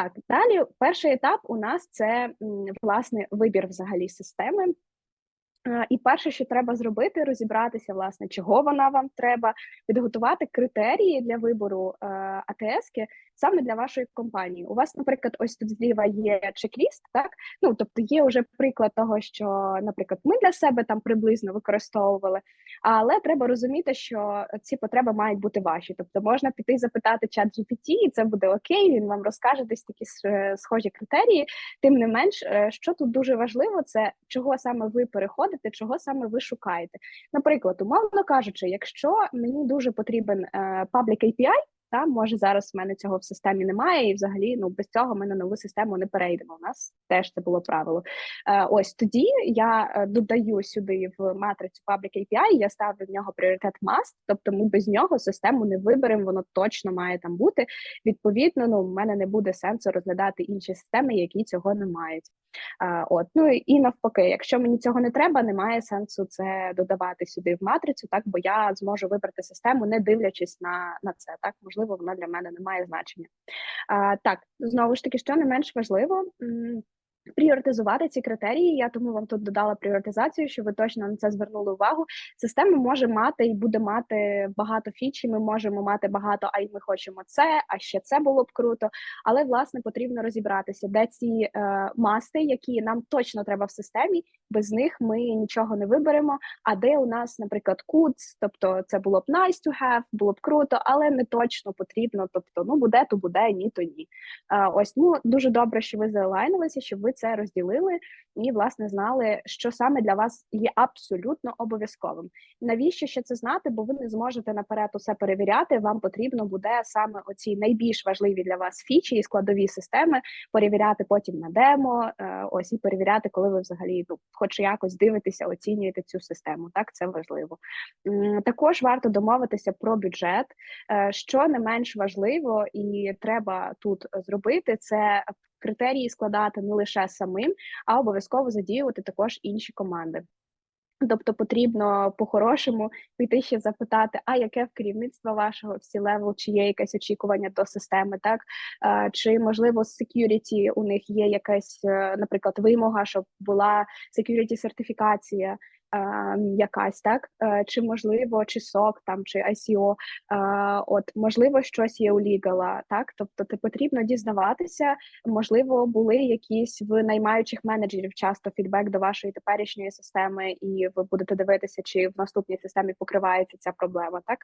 Так, далі перший етап у нас це власне вибір взагалі системи. Е, і перше, що треба зробити, розібратися, власне, чого вона вам треба, підготувати критерії для вибору е, АТС-ки саме для вашої компанії. У вас, наприклад, ось тут зліва є чек-ліст, так ну тобто є вже приклад того, що, наприклад, ми для себе там приблизно використовували, але треба розуміти, що ці потреби мають бути ваші. Тобто можна піти запитати чат GPT, і це буде окей. Він вам розкаже десь такі схожі критерії. Тим не менш, е, що тут дуже важливо, це чого саме ви переходите, чого саме ви шукаєте. Наприклад, умовно кажучи, якщо мені дуже потрібен е, Public API, та може зараз в мене цього в системі немає, і взагалі ну без цього ми на нову систему не перейдемо. У нас теж це було правило. Е, Ось тоді я е, додаю сюди в матрицю Public API, Я ставлю в нього пріоритет must, тобто ми без нього систему не виберемо. Воно точно має там бути. Відповідно, ну в мене не буде сенсу розглядати інші системи, які цього не мають. От ну і навпаки, якщо мені цього не треба, немає сенсу це додавати сюди в матрицю, так бо я зможу вибрати систему, не дивлячись на на це. Так можливо, вона для мене не має значення. Так знову ж таки, що не менш важливо. Пріоритизувати ці критерії, я тому вам тут додала пріоритизацію, щоб ви точно на це звернули увагу. Система може мати і буде мати багато фічі. Ми можемо мати багато, а й ми хочемо це, а ще це було б круто. Але власне потрібно розібратися, де ці е, масти, які нам точно треба в системі. Без них ми нічого не виберемо. А де у нас, наприклад, куц, тобто це було б nice to have, було б круто, але не точно потрібно. Тобто, ну буде, то буде, ні, то ні. Е, ось ну дуже добре, що ви заалайнилися, щоб ви це розділили і власне знали, що саме для вас є абсолютно обов'язковим. Навіщо ще це знати? Бо ви не зможете наперед усе перевіряти. Вам потрібно буде саме оці найбільш важливі для вас фічі і складові системи перевіряти потім на демо. Е, ось і перевіряти, коли ви взагалі ну, хоч якось дивитеся, оцінюєте цю систему. Так це важливо. Також варто домовитися про бюджет, е, що не менш важливо, і треба тут зробити це критерії складати не лише самим, а обов'язково задіювати також інші команди. Тобто потрібно по-хорошому піти ще запитати, а яке в керівництва вашого всі левел, чи є якесь очікування до системи, так чи можливо з security у них є якась, е, наприклад, вимога, щоб була security сертифікація, якась так, е, чи можливо, чи SOC там, чи ICO, е, от можливо, щось є у лігала, так? Тобто, ти потрібно дізнаватися, можливо, були якісь в наймаючих менеджерів часто фідбек до вашої теперішньої системи, і ви будете дивитися, чи в наступній системі покривається ця проблема. Так?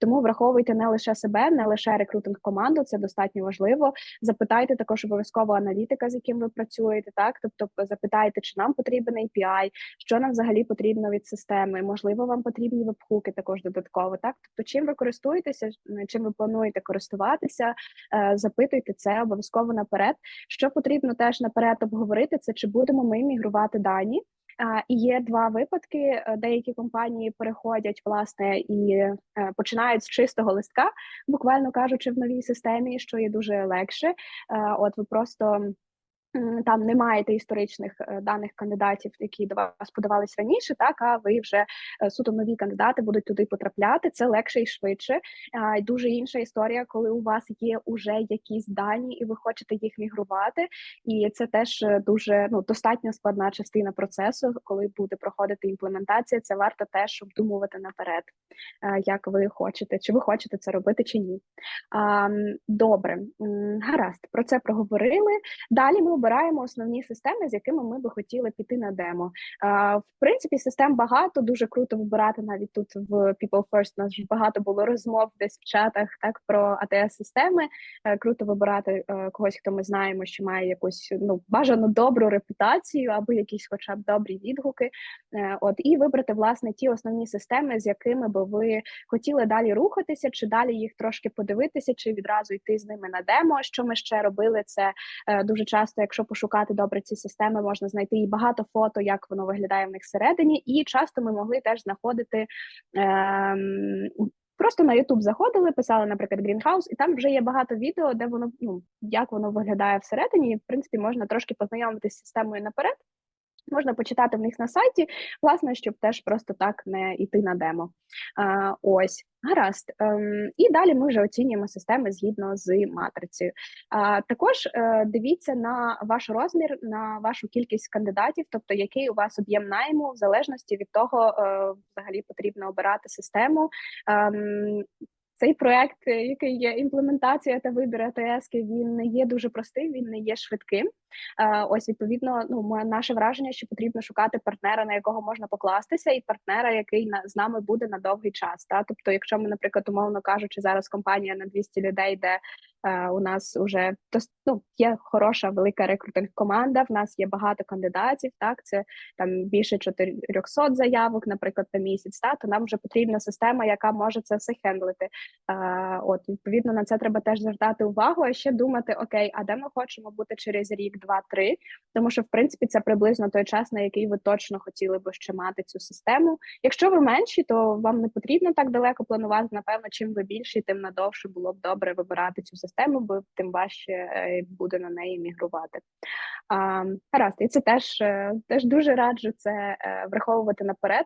Тому враховуйте не лише себе, не лише рекрутинг команду, це достатньо важливо. Запитайте також обов'язково аналітика, з яким ви працюєте, так? Тобто запитайте, чи нам потрібен API, що нам взагалі потрібно потрібно від системи. Можливо, вам потрібні вебхуки також додатково. Так, тобто, чим ви користуєтеся, чим ви плануєте користуватися, е, запитуйте це обов'язково наперед. Що потрібно теж наперед обговорити, це чи будемо ми мігрувати дані. І є два випадки. Е, деякі компанії переходять власне і е, починають з чистого листка, буквально кажучи, в новій системі, що є дуже легше. От ви просто там не маєте історичних е, даних кандидатів, які до вас подавались раніше, так а ви вже е, суто нові кандидати будуть туди потрапляти. Це легше і швидше. А дуже інша історія, коли у вас є уже якісь дані, і ви хочете їх мігрувати. І це теж е, дуже ну достатньо складна частина процесу, коли буде проходити імплементація. Це варто теж обдумувати наперед, як ви хочете, чи ви хочете це робити, чи ні. Добре, гаразд, про це проговорили. Далі ми обираємо основні системи, з якими ми би хотіли піти на демо. В принципі, систем багато, дуже круто вибирати навіть тут в People First. У нас вже багато було розмов десь в чатах так про АТС системи. Е, круто вибирати е, когось, хто ми знаємо, що має якусь ну бажано добру репутацію або якісь, хоча б добрі відгуки. Е, от і вибрати власне ті основні системи, з якими би ви хотіли далі рухатися, чи далі їх трошки подивитися, чи відразу йти з ними на демо. Що ми ще робили? Це дуже часто, якщо пошукати добре ці системи, можна знайти і багато фото, як воно виглядає в них всередині, і часто ми могли теж знаходити. Ем, Просто на YouTube заходили, писали, наприклад, Greenhouse, і там вже є багато відео, де воно ну як воно виглядає всередині. І, в принципі, можна трошки познайомитися з системою наперед, Можна почитати в них на сайті, власне, щоб теж просто так не йти на демо. А, ось, гаразд. Ем, і далі ми вже оцінюємо системи згідно з матрицею. А, також е, дивіться на ваш розмір, на вашу кількість кандидатів, тобто який у вас об'єм найму, в залежності від того, е, взагалі потрібно обирати систему. Цей проект, е, який є імплементація та вибір АТС, він не є дуже простим, він не є швидким. Е, ось відповідно, ну наше враження, що потрібно шукати партнера, на якого можна покластися, і партнера, який з нами буде на довгий час. Та тобто, якщо ми, наприклад, умовно кажучи, зараз компанія на 200 людей, де у нас вже ну, є хороша велика рекрутинг команда. В нас є багато кандидатів. Так, це там більше 400 заявок, наприклад, на місяць. Та то нам вже потрібна система, яка може це все хендлити. Е, от відповідно на це треба теж звертати увагу. А ще думати: окей, а де ми хочемо бути через рік? два-три, тому що в принципі це приблизно той час, на який ви точно хотіли би ще мати цю систему. Якщо ви менші, то вам не потрібно так далеко планувати. Напевно, чим ви більші, тим надовше було б добре вибирати цю систему, бо тим важче е, буде на неї мігрувати. Гаразд, і це теж е, теж дуже раджу це е, враховувати наперед.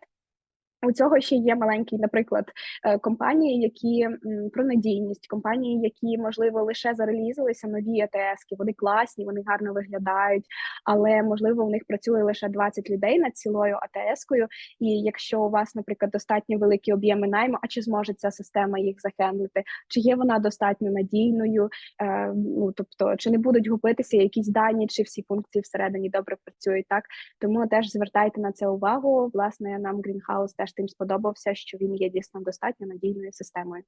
У цього ще є маленькі, наприклад, е, компанії, які про надійність, компанії, які можливо лише зарелізилися нові АТС, вони класні, вони гарно виглядають, але можливо в них працює лише 20 людей над цілою АТС-кою. І якщо у вас, наприклад, достатньо великі об'єми найму, а чи зможе ця система їх захендлити, чи є вона достатньо надійною? Е, ну тобто, чи не будуть губитися якісь дані, чи всі функції всередині добре працюють, так тому теж звертайте на це увагу. Власне, нам Greenhouse теж тим сподобався, що він є дійсно достатньо надійною системою.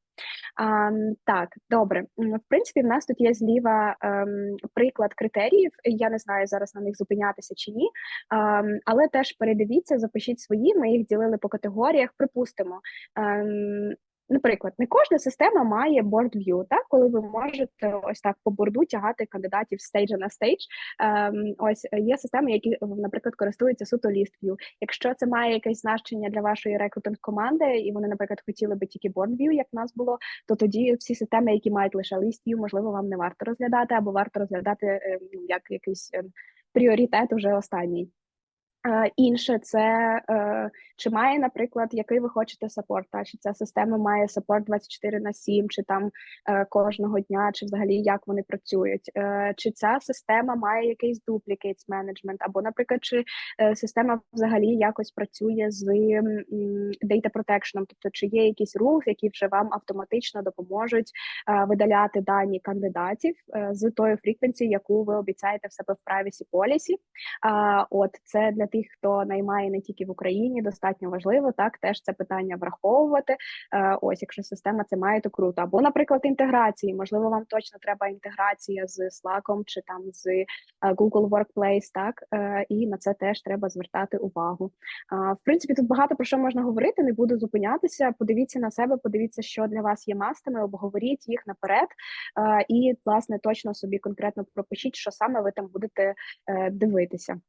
А, Так, добре. В принципі, в нас тут є зліва ем, приклад критеріїв. Я не знаю зараз на них зупинятися чи ні, ем, але теж передивіться, запишіть свої. Ми їх ділили по категоріях. Припустимо, ем, Наприклад, не кожна система має view, так коли ви можете ось так по борду тягати кандидатів стейджа на стейдж. Ем, ось є системи, які, наприклад, користуються суто view. Якщо це має якесь значення для вашої рекрутинг команди, і вони, наприклад, хотіли би тільки view, як в нас було, то тоді всі системи, які мають лише view, можливо, вам не варто розглядати, або варто розглядати ем, як якийсь ем, пріоритет уже останній. Е, інше це е, чи має, наприклад, який ви хочете саппорт, та чи ця система має саппорт 24 на 7, чи там е, кожного дня, чи взагалі як вони працюють, чи ця система має якийсь duplicates management, або, наприклад, чи система взагалі якось працює з data protection, тобто чи є якісь rules, які вже вам автоматично допоможуть видаляти дані кандидатів з тою фріквенцією, яку ви обіцяєте в себе в privacy policy. От це для тих, хто наймає не тільки в Україні, достатньо важливо так теж це питання враховувати. Е, ось, якщо система це має, то круто. Або, наприклад, інтеграції. Можливо, вам точно треба інтеграція з Slack чи там з е, Google Workplace, так е, і на це теж треба звертати увагу. В принципі, тут багато про що можна говорити. Не буду зупинятися. Подивіться на себе, подивіться, що для вас є мастами, обговоріть їх наперед, і власне точно собі конкретно пропишіть, що саме ви там будете дивитися.